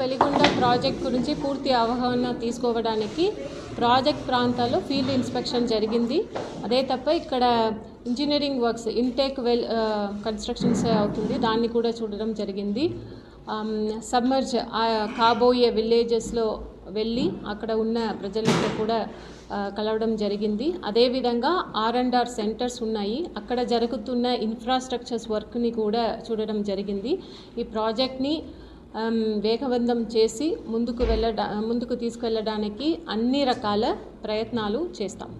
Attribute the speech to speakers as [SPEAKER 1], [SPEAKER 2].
[SPEAKER 1] Veligonda project గురించి పూర్తి అవగాహన తీసుకోవడానికి ప్రాజెక్ట్ ప్రాంతాల్లో ఫీల్డ్ ఇన్స్పెక్షన్ జరిగింది. అదే తప్ప ఇక్కడ engineering works intake well constructions అవుతుంది. దాన్ని కూడా చూడడం జరిగింది. సబ్మర్జ్ కాబోయే విలేజెస్లో వెళ్ళి అక్కడ ఉన్న ప్రజలతో కూడా కలవడం జరిగింది. అదేవిధంగా ఆర్ అండ్ ఆర్ సెంటర్స్ ఉన్నాయి. అక్కడ జరుగుతున్న ఇన్ఫ్రాస్ట్రక్చర్స్ వర్క్ని కూడా చూడడం జరిగింది. ఈ ప్రాజెక్ట్ని వేగవంతం చేసి ముందుకు వెళ్ళడా ముందుకు తీసుకెళ్ళడానికి అన్ని రకాల ప్రయత్నాలు చేస్తాం.